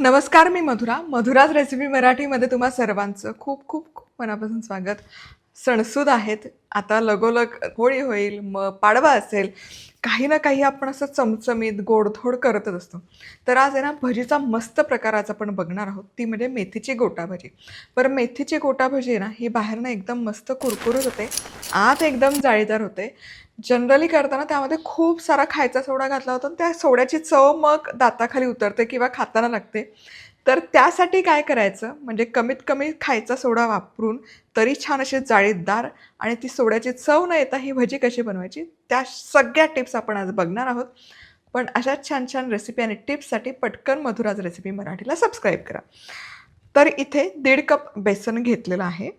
नमस्कार मी मधुरा. मधुराज रेसिपी मराठीमध्ये तुम्हा सर्वांचं खूप खूप खूप मनापासून स्वागत. सणसूद आहेत. आता लगोलग होळी होईल मग पाडवा असेल. काही ना काही आपण असं चमचमीत गोडधोड करतच असतो. तर आज आहे ना भजीचा मस्त प्रकार आज आपण बघणार आहोत. ती म्हणजे मेथीची गोटा भजी बरं मेथीची गोटा भजी आहे ना ही बाहेरनं एकदम मस्त कुरकुरीत होते. आत एकदम जाळीदार होते. जनरली करताना त्यामध्ये खूप सारा खायचा सोडा घातला होता. आणि त्या सोड्याची चव मग दाताखाली उतरते किंवा खाताना लागते. तर त्यासाठी काय करायचं? म्हणजे कमीत कमी खायचा सोडा वापरून तरी छान असे जाळीदार आणि ती सोड्याची चव न येता ही भजी कशी बनवायची? त्या सगळ्या टिप्स आपण आज बघणार आहोत. पण अशा छान छान रेसिपी आणि टिप्ससाठी पटकन मधुराज रेसिपी मराठीला सबस्क्राईब करा. तर इथे दीड कप बेसन घेतलेलं आहे.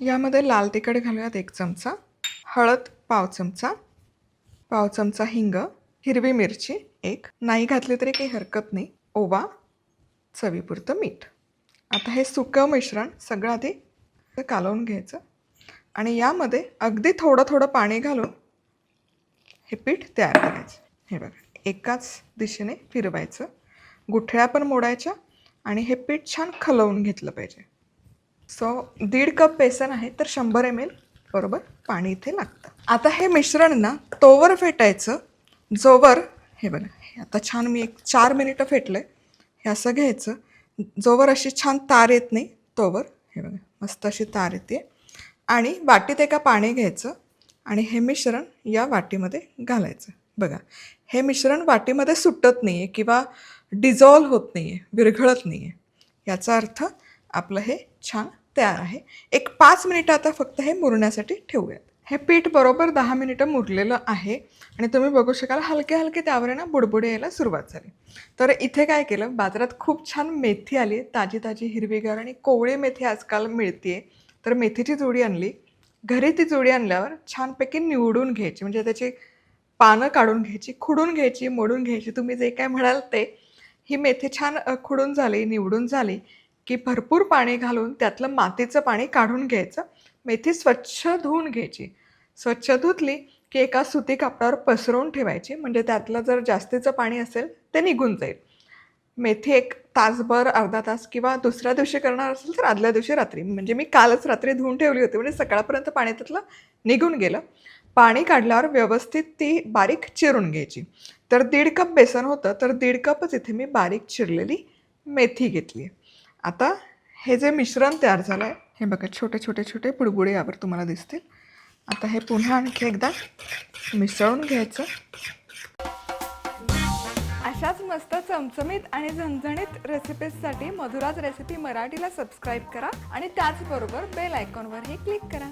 यामध्ये लाल तिखट घालूयात एक चमचा. हळद पाव चमचा पाव चमचा हिंग हिरवी मिरची एक. नाही घातली तरी काही हरकत नाही. ओवा चवीपुरतं मीठ. आता हे सुकं मिश्रण सगळं आधी कालवून घ्यायचं. आणि यामध्ये अगदी थोडं थोडं पाणी घालून हे पीठ तयार करायचं. हे बघा एकाच दिशेने फिरवायचं. गुठळ्या पण मोडायच्या आणि हे पीठ छान खलवून घेतलं पाहिजे. सो दीड कप बेसन आहे तर शंभर एम एल बरोबर? पाणी इथे लागतं. आता हे मिश्रण ना तोवर फेटायचं जोवर हे बघा हे आता छान मी एक चार मिनिटं फेटलं हे असं घ्यायचं जोवर अशी छान तार येत नाही तोवर हे बघा मस्त अशी तार येते. आणि वाटीत एका पाणी घ्यायचं आणि हे मिश्रण या वाटीमध्ये घालायचं. बघा हे मिश्रण वाटीमध्ये सुटत नाही आहे किंवा डिझॉल्व होत नाही आहे विरघळत नाही आहे याचा अर्थ आपलं हे छान तयार आहे. एक पाच मिनिटं आता फक्त हे मुरण्यासाठी ठेवूयात. हे पीठ बरोबर दहा मिनिटं मुरलेलं आहे आणि तुम्ही बघू शकाल हलके हलके त्यावर आहे ना बुडबुडे यायला सुरुवात झाली. तर इथे काय केलं बाजारात खूप छान मेथी आली ताजी ताजी हिरवीगार आणि कोवळी मेथी आजकाल मिळते तर मेथीची जोडी आणली. घरी ती जोडी आणल्यावर छानपैकी निवडून घ्यायची म्हणजे त्याची पानं काढून घ्यायची खुडून घ्यायची मोडून घ्यायची तुम्ही जे काय म्हणाल ते. ही मेथी छान खुडून झाली निवडून झाली. की भरपूर पाणी घालून त्यातलं मातीचं पाणी काढून घ्यायचं. मेथी स्वच्छ धुवून घ्यायची. स्वच्छ धुतली की एका सुती कापडावर पसरवून ठेवायची. म्हणजे त्यातलं जर जास्तीचं पाणी असेल ते निघून जाईल. मेथी एक तासभर अर्धा तास किंवा दुसऱ्या दिवशी करणार असेल तर आदल्या दिवशी रात्री. म्हणजे मी कालच रात्री धुवून ठेवली होती. म्हणजे सकाळपर्यंत पाणी त्यातलं निघून गेलं. पाणी काढल्यावर व्यवस्थित ती बारीक चिरून घ्यायची. तर दीड कप बेसन होतं तर दीड कपच इथे मी बारीक चिरलेली मेथी घेतली. आहे आता हे जे मिश्रण तयार झालं आहे हे बघा छोटे छोटे छोटे बुडबुडे यावर तुम्हाला दिसतील. आता हे पुन्हा आणखी एकदा मिसळून घ्यायचं. अशाच मस्त चमचमीत आणि झणझणीत रेसिपीजसाठी मधुराज रेसिपी मराठीला सबस्क्राईब करा आणि त्याचबरोबर बेल आयकॉनवरही क्लिक करा.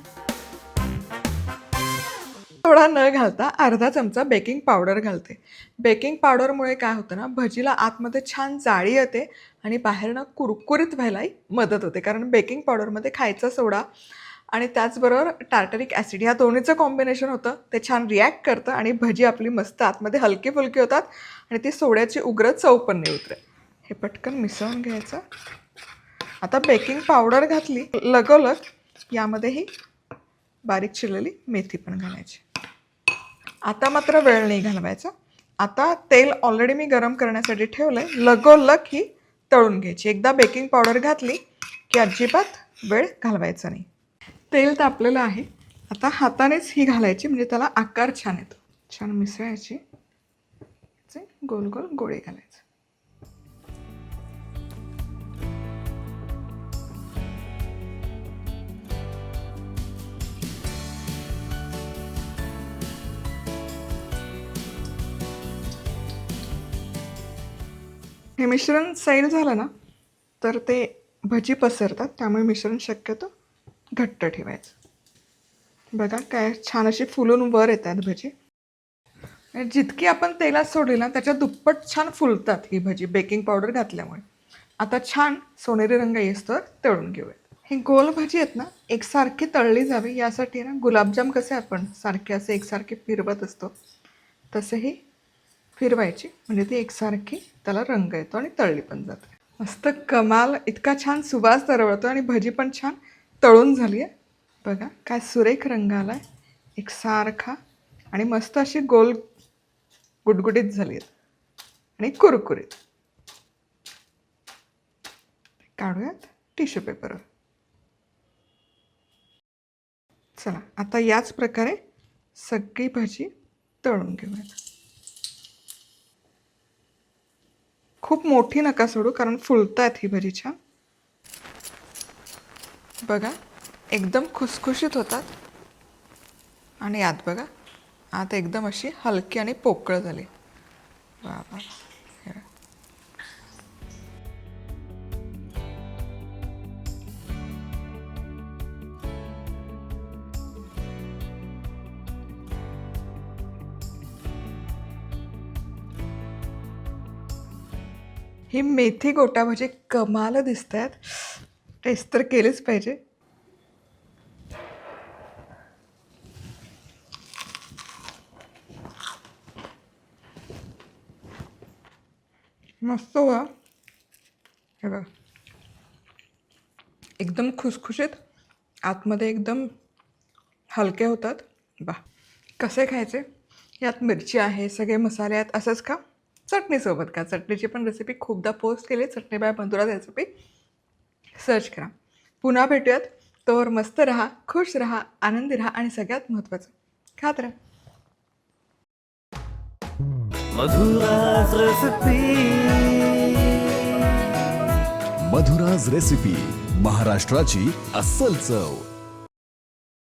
थोडा न घालता अर्धा चमचा बेकिंग पावडर घालते. बेकिंग पावडरमुळे काय होतं ना भजीला आतमध्ये छान जाळी येते आणि बाहेरनं कुरकुरीत व्हायलाही मदत होते. कारण बेकिंग पावडरमध्ये खायचा सोडा आणि त्याचबरोबर टार्टरिक ॲसिड या दोन्हीचं कॉम्बिनेशन होतं. ते छान रिॲक्ट करतं आणि भजी आपली मस्त आतमध्ये हलकी फुलकी होतात आणि ती सोड्याची उग्र चव पण नाही उतरे हे पटकन मिसळून घ्यायचं. आता बेकिंग पावडर घातली लगोलग यामध्येही बारीक चिरलेली मेथी पण घालायची. आता मात्र वेळ नाही घालवायचा. आता तेल ऑलरेडी मी गरम करण्यासाठी ठेवलं आहे लगोलग ही तळून घ्यायची. एकदा बेकिंग पावडर घातली की अजिबात वेळ घालवायचा नाही. तेल तापलेलं आहे. आता हातानेच ही घालायची म्हणजे त्याला आकार छान येतो. छान मिसळायची. गोल गोल गोळे घालायचे. हे मिश्रण सैल झालं ना तर ते भजी पसरतात त्यामुळे मिश्रण शक्यतो घट्ट ठेवायचं. बघा काय छान अशी फुलून वर येतात भजी. जितकी आपण तेलात सोडली ना त्याच्या दुप्पट छान फुलतात ही भजी बेकिंग पावडर घातल्यामुळे. आता छान सोनेरी रंग येस्तोवर तळून घेऊयात. ही गोल भजी आहेत ना एकसारखी तळली जावी यासाठी ना गुलाबजाम कसे आपण सारखे असे एकसारखे फिरवत असतो तसेही फिरवायची. म्हणजे ती एकसारखी त्याला रंग येतो आणि तळली पण जाते. मस्त कमाल. इतका छान सुवास दरवळतो आणि भजी पण छान तळून झाली आहे. बघा काय सुरेख रंग आला आहे एकसारखा आणि मस्त अशी गोल गुटगुटीत झाली आहेत आणि कुरकुरीत. काढूयात टिश्यू पेपरवर चला आता याच प्रकारे सगळी भाजी तळून घेऊयात. खूप मोठी नका सोडू कारण फुलतात ही भजी छान बघा एकदम खुसखुशीत होतात. आणि आत बघा आत एकदम अशी हलकी आणि पोकळ झाली. वा वा. ही मेथी गोटा म्हणजे कमाल दिसत आहेत टेस्ट तर केलीच पाहिजे. मस्त वा. हे बघ. एकदम खुसखुशीत. आतमध्ये एकदम हलके होतात. बा. कसे खायचे? यात मिरची आहे सगळे मसाले आहेत असंच का चटणीसोबत का? चटणीची पण रेसिपी खूपदा पोस्ट केली. Chutney by Bandhuraj recipe search करा. पुन्हा भेटूयात. तोवर मस्त राहा खुश राहा आनंदी राहा आणि सगळ्यात महत्त्वाचं खात राहा. मधुराज रेसिपी मधुराज रेसिपी महाराष्ट्राची अस्सल चव.